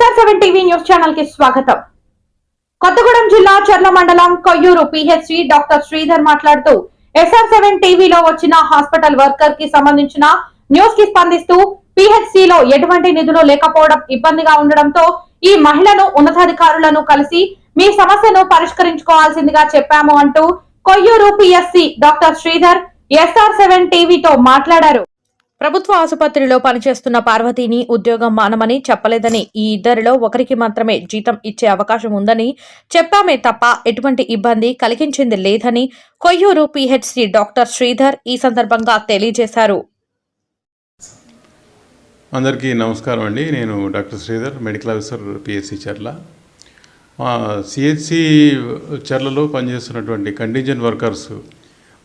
TV news ఛానల్కి స్వాగతం. కొత్తగూడెం జిల్లా చర్ల మండలం కొయ్యూరు పిహెచ్సి డాక్టర్ శ్రీధర్ మాట్లాడుతూ ఎస్ఆర్ సెవెన్ టీవీలో వచ్చిన హాస్పిటల్ వర్కర్కి సంబంధించిన న్యూస్కి స్పందిస్తూ పిహెచ్సి లో ఎటువంటి నిధులు లేకపోవడం ఇబ్బందిగా ఉండడంతో ఈ మహిళను ఉన్నతాధికారులను కలిసి మీ సమస్యను పరిష్కరించుకోవాల్సిందిగా చెప్పాము అంటూ Koyyuru PSC doctor Sridhar SR seven టీవీతో మాట్లాడారు. ప్రభుత్వ ఆసుపత్రిలో పనిచేస్తున్న పార్వతిని ఉద్యోగం మానమని చెప్పలేదని ఈ ఇద్దరిలో ఒకరికి మాత్రమే జీతం ఇచ్చే అవకాశం ఉందని చెప్పామే తప్ప ఎటువంటి ఇబ్బంది కలిగించింది లేదని కొయ్యూరు పిహెచ్సి డాక్టర్ శ్రీధర్ ఈ సందర్భంగా తెలియజేశారు. అందరికీ నమస్కారం అండి. నేను doctor Sridhar medical officer PSC Charla. CHC చర్లలో పనిచేస్తున్నటువంటి కంటింజెంట్ వర్కర్స్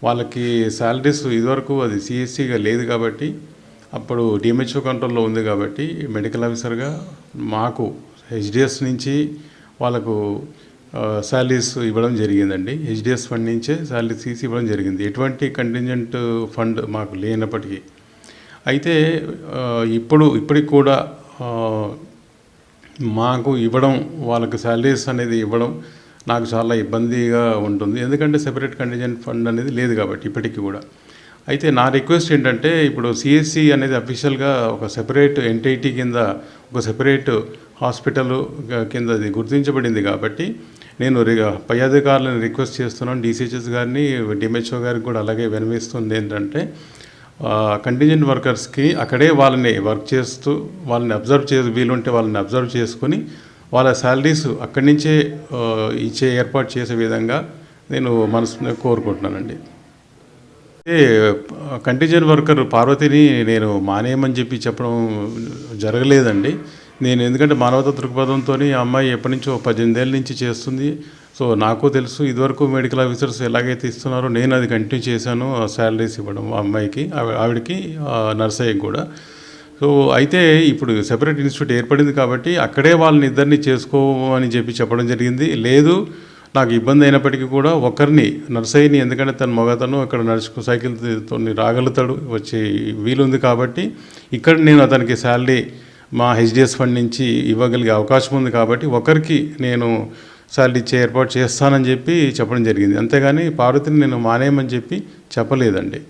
వాళ్ళకి శాలరీస్ ఇదివరకు అది సిఎస్సిగా లేదు కాబట్టి అప్పుడు డిఎంహెచ్ఓ కంట్రోల్లో ఉంది కాబట్టి మెడికల్ ఆఫీసర్గా మాకు హెచ్డిఎస్ నుంచి వాళ్ళకు శాలరీస్ ఇవ్వడం జరిగిందండి. హెచ్డిఎస్ ఫండ్ నుంచే శాలరీస్ తీసి ఇవ్వడం జరిగింది. ఎటువంటి కంటింజెంట్ ఫండ్ మాకు లేనప్పటికీ. అయితే ఇప్పుడు ఇప్పటికి కూడా మాకు ఇవ్వడం వాళ్ళకి శాలరీస్ అనేది ఇవ్వడం నాకు చాలా ఇబ్బందిగా ఉంటుంది. ఎందుకంటే సెపరేట్ కంటిజెంట్ ఫండ్ అనేది లేదు కాబట్టి ఇప్పటికీ కూడా. అయితే నా రిక్వెస్ట్ ఏంటంటే ఇప్పుడు సిఎస్సి అనేది అఫీషియల్గా ఒక సెపరేట్ ఎన్టీటీ కింద ఒక సెపరేట్ హాస్పిటల్ కింద అది గుర్తించబడింది కాబట్టి నేను పై అధికారులను రిక్వెస్ట్ చేస్తున్నాను. డిసిహెచ్ఎస్ గారిని డిఎంహెచ్ఓ గారికి కూడా అలాగే వినమిస్తుంది ఏంటంటే కంటింజెంట్ వర్కర్స్కి అక్కడే వాళ్ళని వర్క్ చేస్తూ వాళ్ళని అబ్జర్వ్ చే వీలుంటే వాళ్ళని అబ్జర్వ్ చేసుకుని వాళ్ళ శాలరీస్ అక్కడి నుంచే ఇచ్చే ఏర్పాటు చేసే విధంగా నేను మనసు కోరుకుంటున్నానండి. అయితే కంటింజెంట్ వర్కర్ పార్వతిని నేను మానేయమని చెప్పి చెప్పడం జరగలేదండి. నేను ఎందుకంటే మానవతా దృక్పథంతో ఆ అమ్మాయి ఎప్పటి నుంచో పద్దెనిమిదేళ్ళ నుంచి చేస్తుంది. సో నాకు తెలుసు ఇదివరకు మెడికల్ ఆఫీసర్స్ ఎలాగైతే ఇస్తున్నారో నేను అది కంటిన్యూ చేశాను శాలరీస్ ఇవ్వడం ఆ అమ్మాయికి ఆవిడకి నర్సయ్యకి కూడా. సో అయితే ఇప్పుడు సెపరేట్ ఇన్స్టిట్యూట్ ఏర్పడింది కాబట్టి అక్కడే వాళ్ళని ఇద్దరిని చేసుకోమని చెప్పి చెప్పడం జరిగింది. లేదు నాకు ఇబ్బంది అయినప్పటికీ కూడా ఒకరిని నర్సయ్యని ఎందుకంటే తన మగతను అక్కడ నడుచుకు సైకిల్తో రాగలుగుతాడు వచ్చే వీలుంది కాబట్టి ఇక్కడ నేను అతనికి శాలరీ మా హెచ్డిఎస్ ఫండ్ నుంచి ఇవ్వగలిగే అవకాశం ఉంది కాబట్టి ఒకరికి నేను శాలరీ ఇచ్చే ఏర్పాటు చేస్తానని చెప్పి చెప్పడం జరిగింది. అంతేగాని పార్వతిని నేను మానేయమని చెప్పి చెప్పలేదండి.